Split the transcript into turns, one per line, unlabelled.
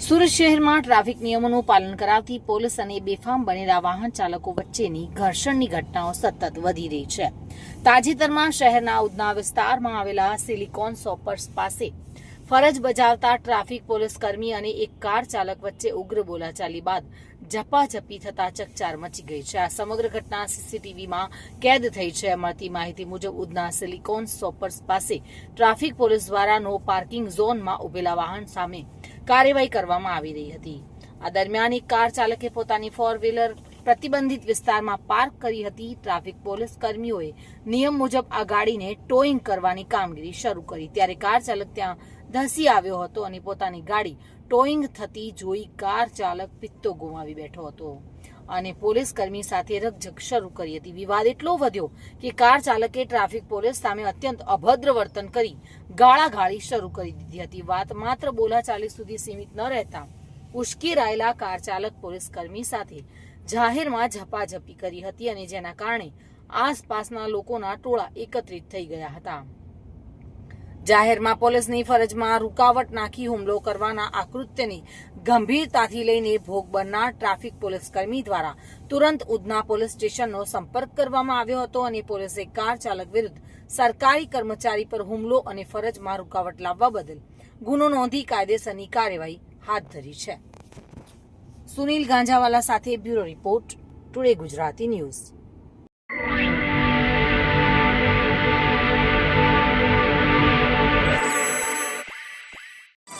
સુરત શહેરમાં ટ્રાફિક નિયમોનું પાલન કરાવતી પોલીસ અને બેફામ બનેલા વાહન ચાલકો વચ્ચેની ઘર્ષણની ઘટનાઓ સતત વધી રહી છે. તાજેતરમાં શહેરના ઉધના વિસ્તારમાં આવેલા સિલિકોન સોપર્સ પાસે ફરજ બજાવતા ટ્રાફિક પોલીસ કર્મી અને એક કાર ચાલક વચ્ચે ઉગ્ર બોલાચાલી બાદ ઝપાઝપી થતા ચકચાર મચી ગઈ છે. આ સમગ્ર ઘટના સીસીટીવીમાં કેદ થઈ છે. મળતી માહિતી મુજબ ઉધના સિલિકોન સોપર્સ પાસે ટ્રાફિક પોલીસ દ્વારા નો પાર્કિંગ ઝોનમાં ઉભેલા વાહન સામે કાર્યવાહી કરવામાં આવી રહી હતી. આ દરમિયાન એક કાર ચાલકે પોતાની ફોર વ્હીલર પ્રતિબંધિત વિસ્તારમાં પાર્ક કરી હતી. ટ્રાફિક પોલીસ કર્મીઓએ નિયમ મુજબ આ ગાડીને ટોઈંગ કરવાની કામગીરી શરૂ કરી. ત્યારે કાર ચાલક ત્યાં ધસી આવ્યો હતો અને પોતાની ગાડી ટોઈંગ થતી જોઈ કાર ચાલક પિત્તો ગુમાવી બેઠો હતો. અને પોલીસ કર્મી સાથે રકઝક શરૂ કરી હતી. વિવાદ એટલો વધ્યો કે કાર ચાલકે ટ્રાફિક પોલીસ સામે અત્યંત અભદ્ર વર્તન કરી ગાળાગાળી શરૂ કરી દીધી હતી. વાત માત્ર બોલાચાલી સુધી સીમિત ન રહેતા ઉશ્કેરાયેલા કાર ચાલક પોલીસ કર્મી સાથે જાહેરમાં ઝપાઝપી કરી હતી અને જેના કારણે આસપાસના લોકોના ટોળા એકત્રિત થઈ ગયા હતા. જાહેરમાં પોલીસની ફરજમાં રૂકાવટ નાખી હુમલો કરવાના આકૃત્યની ગંભીરતાથી લઈને ભોગ બનનાર ટ્રાફિક પોલીસ કર્મી દ્વારા તુરંત ઉધના પોલીસ સ્ટેશનનો સંપર્ક કરવામાં આવ્યો હતો અને પોલીસે કાર ચાલક વિરુદ્ધ સરકારી કર્મચારી પર હુમલો અને ફરજમાં રૂકાવટ લાવવા બદલ ગુનો નોંધી કાયદેસરની કાર્યવાહી હાથ ધરી છે. સુનિલ ગાંજાવાલા સાથે bureau report, today Gujarati news.